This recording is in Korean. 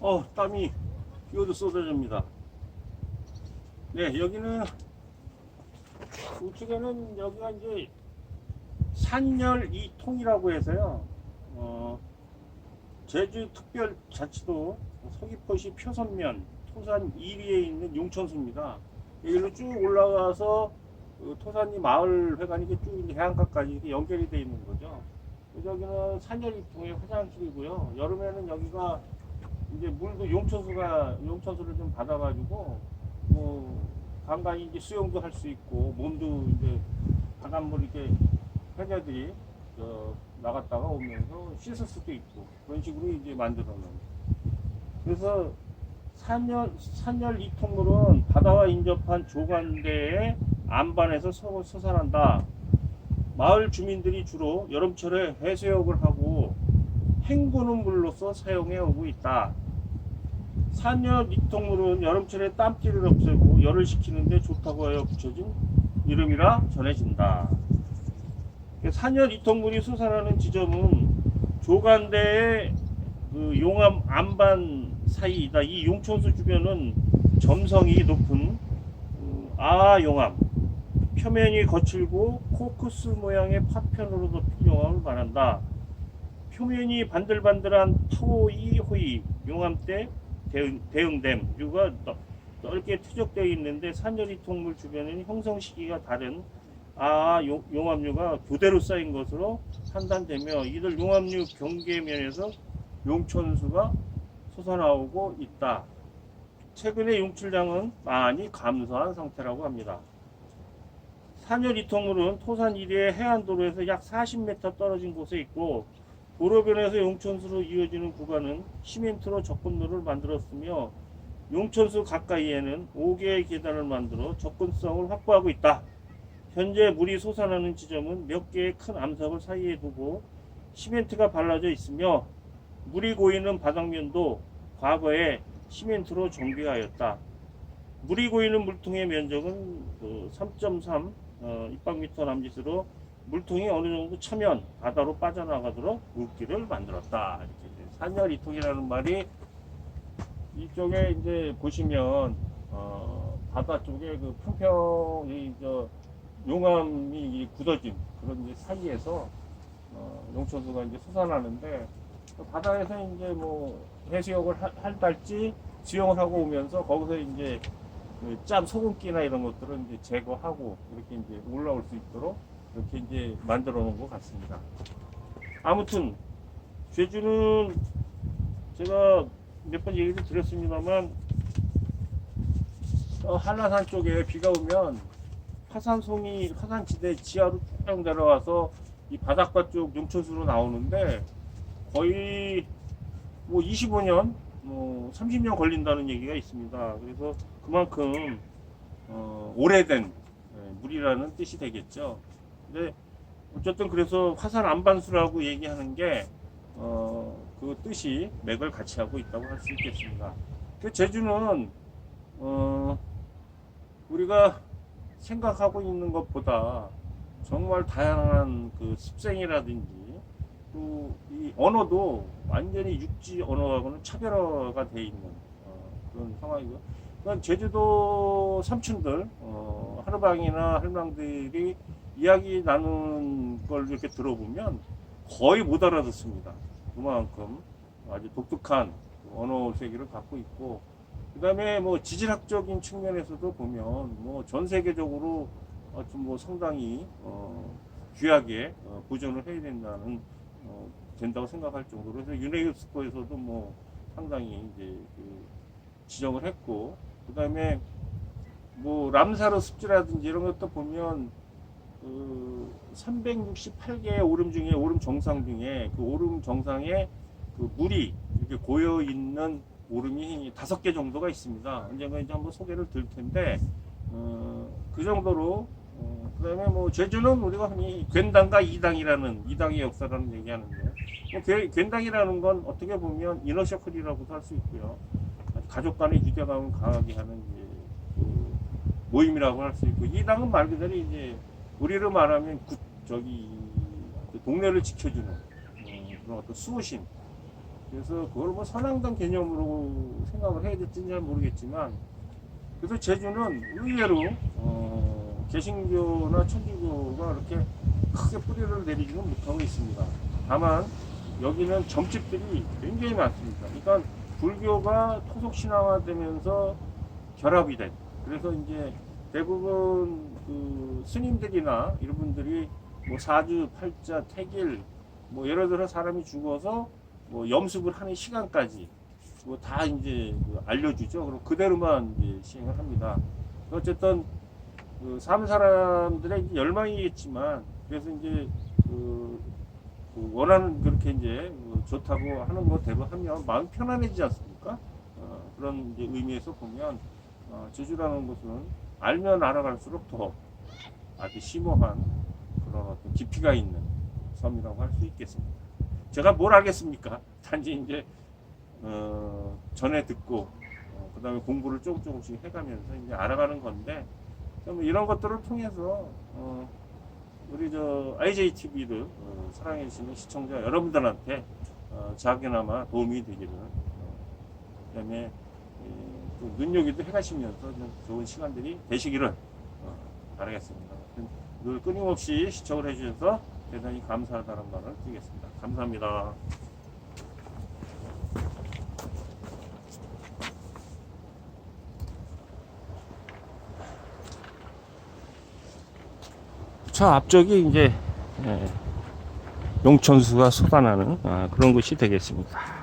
어, 땀이 비오도 쏟아집니다. 네, 여기는 우측에는 여기가 이제 산열 이통이라고 해서요. 어, 제주특별자치도 서귀포시 표선면 토산 1위에 있는 용천수입니다. 여기로 쭉 올라가서 그 토산리 마을 회관이 쭉 해안가까지 연결이 되어 있는 거죠. 여기는 산열이통의 화장실이고요. 여름에는 여기가 이제 물도 용천수가 용천수를 좀 받아가지고 뭐 간간히 이제 수영도 할 수 있고 몸도 이제 바닷물 이렇게 해녀들이 저 나갔다가 오면서 씻을 수도 있고 그런 식으로 이제 만들어 놓은. 그래서 산열 산열 이통물은 바다와 인접한 조간대의 안반에서 서- 서산한다. 마을 주민들이 주로 여름철에 해수욕을 하고 헹구는 물로서 사용해 오고 있다. 산열 이통물은 여름철에 땀띠를 없애고 열을 식히는데 좋다고 하여 붙여진 이름이라 전해진다. 산열 이통물이 솟아나는 지점은 조간대의 그 용암 안반 사이이다. 이 용천수 주변은 점성이 높은 음, 아용암, 표면이 거칠고 코크스 모양의 파편으로 덮인 용암을 말한다. 표면이 반들반들한 파오이 호이 용암대 대응, 대응댐 넓- 넓게 투적되어 있는데 산열이 통물 주변에는 형성 시기가 다른 아 용- 용암류가 교대로 쌓인 것으로 판단되며 이들 용암류 경계면에서 용천수가 솟아나오고 있다. 최근에 용출량은 많이 감소한 상태라고 합니다. 산열 이통물은 토산 이리의 해안도로에서 약 40m 떨어진 곳에 있고 도로변에서 용천수로 이어지는 구간은 시멘트로 접근로를 만들었으며 용천수 가까이에는 5개의 계단을 만들어 접근성을 확보하고 있다. 현재 물이 솟아나는 지점은 몇 개의 큰 암석을 사이에 두고 시멘트가 발라져 있으며 물이 고이는 바닥면도 과거에 시멘트로 정비하였다. 물이 고이는 물통의 면적은 그3.3 어, 입방미터 남짓으로 물통이 어느 정도 차면 바다로 빠져나가도록 물길을 만들었다. 이렇게 산열 이통이라는 말이 이쪽에 이제 보시면 어, 바다 쪽에 그 평평 이 저 용암이 이 굳어진 그런 이제 사이에서 어, 용천수가 이제 솟아나는데 그 바다에서 이제 뭐 해수욕을 하- 할달지 수영을 하고 오면서 거기서 이제 그짬 소금기나 이런 것들을 이제 제거하고 이렇게 이제 올라올 수 있도록 이렇게 이제 만들어 놓은 것 같습니다. 아무튼 제주는 제가 몇 번 얘기를 드렸습니다만 어, 한라산 쪽에 비가 오면 화산송이 화산지대 지하로 쭉 내려와서 이 바닷가 쪽 용천수로 나오는데 거의 뭐 25년 뭐 30년 걸린다는 얘기가 있습니다. 그래서 그만큼 어, 오래된 예, 물이라는 뜻이 되겠죠. 근데 어쨌든 그래서 화산 안반수라고 얘기하는 게 어, 그 뜻이 맥을 같이 하고 있다고 할 수 있겠습니다. 그 제주는 어, 우리가 생각하고 있는 것보다 정말 다양한 그 습생이라든지 또 이 언어도 완전히 육지 언어하고는 차별화가 돼 있는 어, 그런 상황이고요. 그러니까 제주도 삼촌들 어, 하루방이나 할망들이 이야기 나누는 걸 이렇게 들어보면 거의 못 알아듣습니다. 그만큼 아주 독특한 언어 세계를 갖고 있고 그 다음에 뭐 지질학적인 측면에서도 보면 뭐 전 세계적으로 좀뭐 상당히 어, 귀하게 어, 보존을 해야 된다는 어, 된다고 생각할 정도로 그래서 유네스코에서도 뭐 상당히 이제 그 지정을 했고 그 다음에 뭐 람사르 습지라든지 이런 것도 보면 그 368개의 오름 중에 오름 정상 중에 그 오름 정상에 그 물이 이렇게 고여 있는 오름이 다섯 개 정도가 있습니다. 언젠가 이제 한번 소개를 드릴 텐데 어, 그 정도로 어, 그다음에 뭐 제주는 우리가 흔히 괜당과 이당이라는 이당의 역사라는 얘기하는데 뭐 괴- 괜당이라는 건 어떻게 보면 이너셔클이라고도 할 수 있고요. 가족 간의 유대감을 강하게 하는 그 모임이라고 할 수 있고 이당은 말 그대로 이제 우리로 말하면 구, 저기 그 동네를 지켜주는 어, 그런 어떤 수호신 그래서 그걸 뭐 선앙당 개념으로 생각을 해야 될지는 잘 모르겠지만 그래서 제주는 의외로 어, 개신교나 천주교가 그렇게 크게 뿌리를 내리지는 못하고 있습니다. 다만 여기는 점집들이 굉장히 많습니다. 그러니까 불교가 토속 신앙화되면서 결합이 된 그래서 이제 대부분 그 스님들이나 이런 분들이 뭐 사주, 팔자, 태길 뭐 예를 들어 사람이 죽어서 뭐 염습을 하는 시간까지 뭐 다 이제 그 알려주죠. 그럼 그대로만 이제 시행을 합니다. 어쨌든 그 삶 사람들의 열망이겠지만 그래서 이제 그, 그 원하는 그렇게 이제 그 좋다고 하는 거 대로 하면 마음 편안해지지 않습니까? 어, 그런 의미에서 보면 어, 제주라는 곳은 알면 알아갈수록 더 아주 심오한 그런 어떤 깊이가 있는 섬이라고 할 수 있겠습니다. 제가 뭘 알겠습니까? 단지 이제 어, 전에 듣고 어, 그다음에 공부를 조금 조금씩 해가면서 이제 알아가는 건데 좀 이런 것들을 통해서 어, 우리 저 IJTV를 어, 사랑해 주시는 시청자 여러분들한테 어, 작게나마 도움이 되기를 어, 그다음에 눈여기도 해가시면서 좀 좋은 시간들이 되시기를 어, 바라겠습니다. 늘 끊임없이 시청을 해주셔서 대단히 감사하다는 말을 드리겠습니다. 감사합니다. 저 앞쪽이 이제 예, 용천수가 쏟아나는 아, 그런 곳이 되겠습니다.